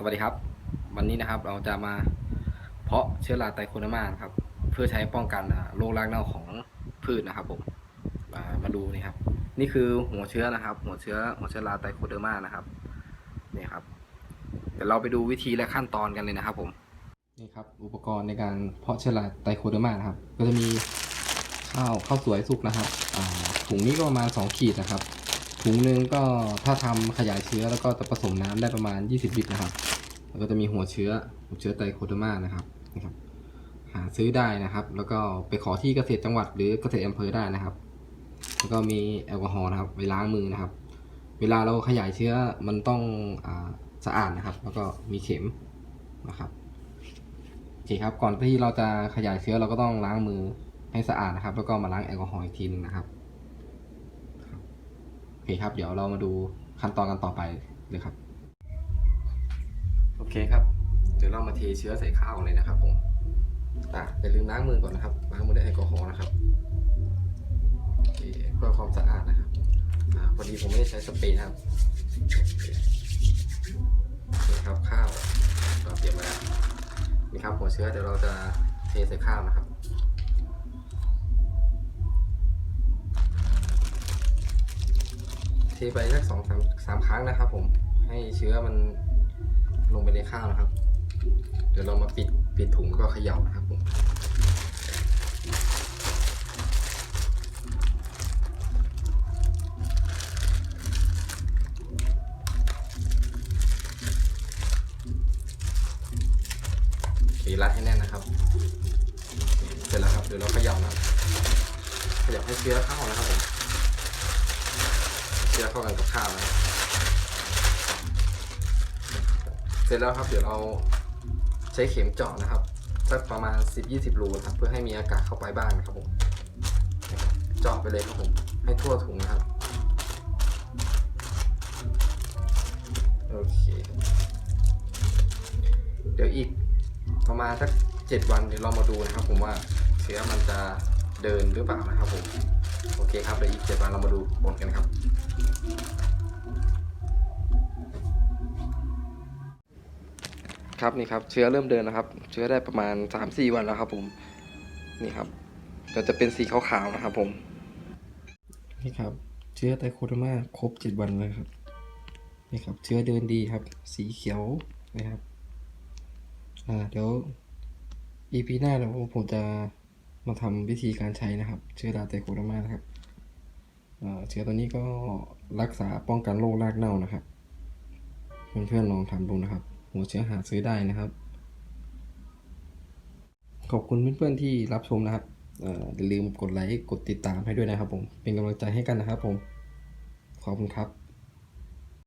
สวัสดีครับ วันนี้นะครับเราจะมาเพาะเชื้อราไตโคเดอร์มานครับ เพื่อใช้ป้องกันโรครากเน่าของพืชนะครับผมมามาดูนี่ครับ นี่คือหัวเชื้อนะครับ หัวเชื้อหัวเชื้อราไตโคเดอร์มานะครับนี่ครับ เดี๋ยวเราไปดูวิธีและขั้นตอนกันเลยนะครับผมนี่ครับอุปกรณ์ในการเพาะเชื้อราไตโคเดอร์มานะครับ ก็จะมีข้าวข้าวสวยสุกนะครับถุงนี้ก็ประมาณ 2 ขีดนะครับ ถุงหนึ่งก็ถ้าทำขยายเชื้อแล้วก็จะผสมน้ำได้ประมาณ 20ลิตรนะครับ แล้วก็จะมีหัวเชื้อหัวเชื้อไตโคเดอร์มานะครับนะครับ หาซื้อได้นะครับ แล้วก็ไปขอที่เกษตรจังหวัดหรือเกษตรอำเภอได้นะครับ แล้วก็มีแอลกอฮอล์นะครับไปล้างมือนะครับ เวลาเราขยายเชื้อมันต้องอสะอาดนะครับ แล้วก็มีเข็มนะครับโอเคครับก่อนที่เราจะขยายเชื้อเราก็ต้องล้างมือให้สะอาดนะครับ แล้วก็มาล้างแอลกอฮอล์อีกทีหนึงนะครับ เคครับ เดี๋ยวเรามาดูขั้นตอนกันต่อไปเลยครับ โอเคครับ เดี๋ยวเรามาเทเชื้อใส่ข้าวเลยนะครับผมอะอย่าลืมล้างมือก่อนนะครับ ล้างมือด้วยแอลกอฮอล์นะครับเพื่อความสะอาดนะครับอ่าพอดีผมไม่ได้ใช้สเปรย์นะครับนี่ครับข้าวเราเตรียมมาแล้วนี่ครับหัวเชื้อเดี๋ยวเราจะเทใส่ข้าวนะครับ เทไปสักสองสามสามครั้งนะครับ ผมให้เชื้อมันลงไปในข้าวนะครับ เดี๋ยวเรามาปิดปิดถุงก็เขย่านะครับผมตีรัดให้แน่นนะครับ เสร็จแล้วครับ เดี๋ยวเราเขย่านะเขย่าให้เชื้อเข้านะครับผม เชื้อเข้ากันกับข้าวนะเสร็จแล้วครับเดี๋ยวเราใช้เข็มเจาะนะครับสักประมาณ 10-20 รูนะครับเพื่อให้มีอากาศเข้าไปบ้างนะครับผมเจาะไปเลยครับผมให้ทั่วถุงนะครับโอเค เดี๋ยวอีกประมาณสักเจ็ดวันเดี๋ยวเรามาดูนะครับ ผมว่าเชื้อมันจะเดินหรือเปล่านะครับผม โอเคครับเดี๋ยวอีกเจ็ดวันเรามาดูผลกันครับ ครับนี่ครับเชื้อเริ่มเดินนะครับ เชื้อได้ประมาณสามสี่วันแล้วครับ ผมนี่ครับก็จะเป็นสีขาวๆนะครับ ผมนี่ครับ เชื้อไตโคเดอร์มาครบเจ็ดวันเลยครับนี่ครับ เชื้อเดินดีครับ สีเขียวนะครับอ่าเดี๋ยว EP หน้าเดี๋ยวผมจะมาทำวิธีการใช้นะครับ เชื้อราไตโคเดอร์มานะครับอ่าเชื้อตัวนี้ก็รักษาป้องกันโรครากเน่านะครับ เพื่อนๆลองทำดูนะครับ หัวเชื้อหาซื้อได้นะครับ ขอบคุณเพื่อนๆที่รับชมนะครับอย่าลืมกดไลค์กดติดตามให้ด้วยนะครับผม เป็นกำลังใจให้กันนะครับผม ขอบคุณครับ